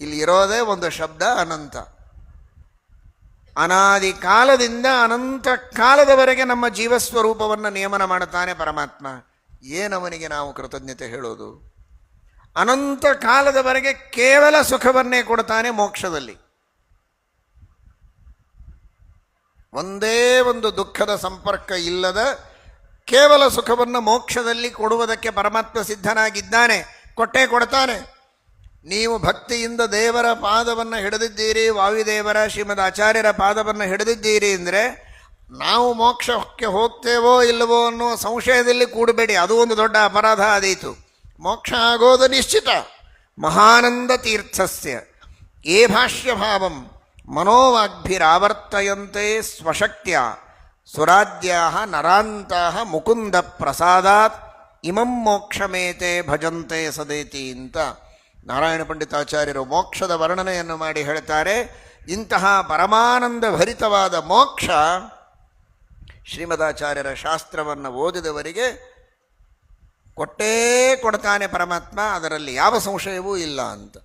ಇಲ್ಲಿ ಇರೋದೇ ಒಂದು ಶಬ್ದ ಅನಂತ. ಅನಾದಿ ಕಾಲದಿಂದ ಅನಂತ ಕಾಲದವರೆಗೆ ನಮ್ಮ ಜೀವಸ್ವರೂಪವನ್ನು ನಿಯಮನ ಮಾಡುತ್ತಾನೆ ಪರಮಾತ್ಮ. ಏನವನಿಗೆ ನಾವು ಕೃತಜ್ಞತೆ ಹೇಳೋದು? ಅನಂತ ಕಾಲದವರೆಗೆ ಕೇವಲ ಸುಖವನ್ನೇ ಕೊಡ್ತಾನೆ ಮೋಕ್ಷದಲ್ಲಿ. ಒಂದೇ ಒಂದು ದುಃಖದ ಸಂಪರ್ಕ ಇಲ್ಲದ ಕೇವಲ ಸುಖವನ್ನು ಮೋಕ್ಷದಲ್ಲಿ ಕೊಡುವುದಕ್ಕೆ ಪರಮಾತ್ಮ ಸಿದ್ಧನಾಗಿದ್ದಾನೆ, ಕೊಟ್ಟೇ ಕೊಡ್ತಾನೆ. ನೀವು ಭಕ್ತಿಯಿಂದ ದೇವರ ಪಾದವನ್ನು ಹಿಡಿದಿದ್ದೀರಿ, ವಾಯುದೇವರ ಶ್ರೀಮದ್ ಆಚಾರ್ಯರ ಪಾದವನ್ನು ಹಿಡಿದಿದ್ದೀರಿ ಅಂದರೆ, ನಾವು ಮೋಕ್ಷಕ್ಕೆ ಹೋಗ್ತೇವೋ ಇಲ್ಲವೋ ಅನ್ನೋ ಸಂಶಯದಲ್ಲಿ ಕೂಡಬೇಡಿ. ಅದು ಒಂದು ದೊಡ್ಡ ಅಪರಾಧ ಆದೀತು. ಮೋಕ್ಷ ಆಗೋದು ನಿಶ್ಚಿತ. ಮಹಾನಂದ ತೀರ್ಥಸ್ಯ. ಏ ಭಾಷ್ಯಭಾವಂ ಮನೋವಾಗ್ಭಿರಾವರ್ತಯಂತೆ ಸ್ವಶಕ್ತಿಯ. ಸುರಾಜ್ಯಾ ನರಾಂತಹ ಮುಕುಂದ ಪ್ರಸಾದಾತ್ ಇಮಂ ಮೋಕ್ಷಮೇತೆ ಭಜಂತೆ ಸದೇತಿ ಅಂತ. ನಾರಾಯಣ ಪಂಡಿತಾಚಾರ್ಯರು ಮೋಕ್ಷದ ವರ್ಣನೆಯನ್ನು ಮಾಡಿ ಹೇಳ್ತಾರೆ, ಇಂತಹ ಪರಮಾನಂದ ಭರಿತವಾದ ಮೋಕ್ಷ ಶ್ರೀಮದಾಚಾರ್ಯರ ಶಾಸ್ತ್ರವನ್ನು ಓದಿದವರಿಗೆ ಕೊಟ್ಟೇ ಕೊಡ್ತಾನೆ ಪರಮಾತ್ಮ, ಅದರಲ್ಲಿ ಯಾವ ಸಂಶಯವೂ ಇಲ್ಲ ಅಂತ.